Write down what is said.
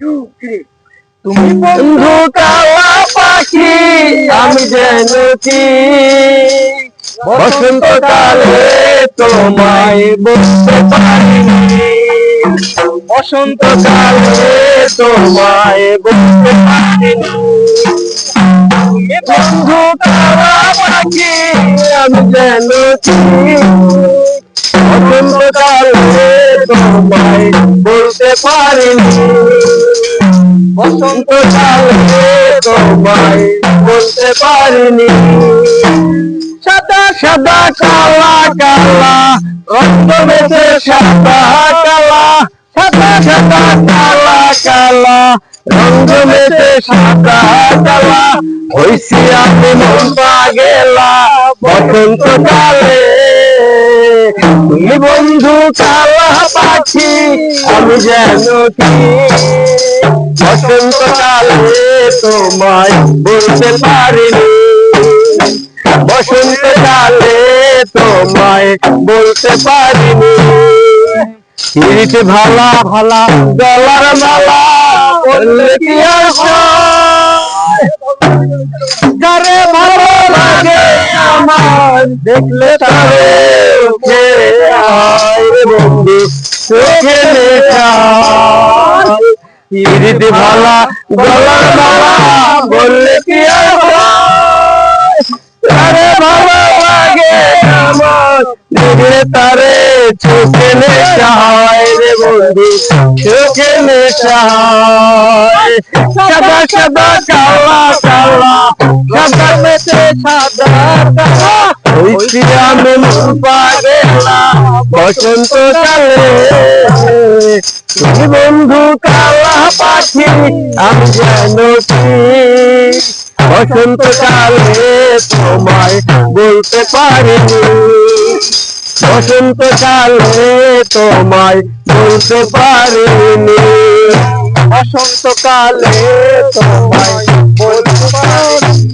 তুমি বন্ধু কালা পাখি, আমি যেন কি? বসন্তকালে তোমায় বলতে পারিনি। বসন্তকালে তোমায় বলতে পারিনি। বন্ধু কালা পাখি, আমি যেন কি? বসন্তকালে তোমায় বলতে পারিনি বসন্তকালে তোমায় বলতে পারিনি সাদা সাদা, কালা কালা, রক্ত মেঝে সাদা, কালা। সাদা সাদা, কালা কালা রঙ্গ মেঝে সাদা, কালা। হইছি আমি মন গেলা বসন্তকালে তুমি বন্ধু কালা আমি যেন কি বসন্তকালে তোমায় বলতে পারিনি। বসন্তকালে তোমায় বলতে পারিনি। হিরিট ভালা ভালা, গলার মালা বললে কি ভালো লাগে আমার, দেখলে তারে বন্ধু। চোখে দেখা কি আর ভালো লাগে তারে চোখে নেশা হয় রে বন্ধু, চোখে নেশা হয়। সাদা সাদা, কালা কালা বসন্ত কালে তুমি বন্ধু কালা পাখি আমি যেন কি বসন্তকালে তোমায় বলতে পারিনি বসন্তকালে তোমায় বলতে পারিনি। বসন্তকালে তোমায় বলতে পারিনি।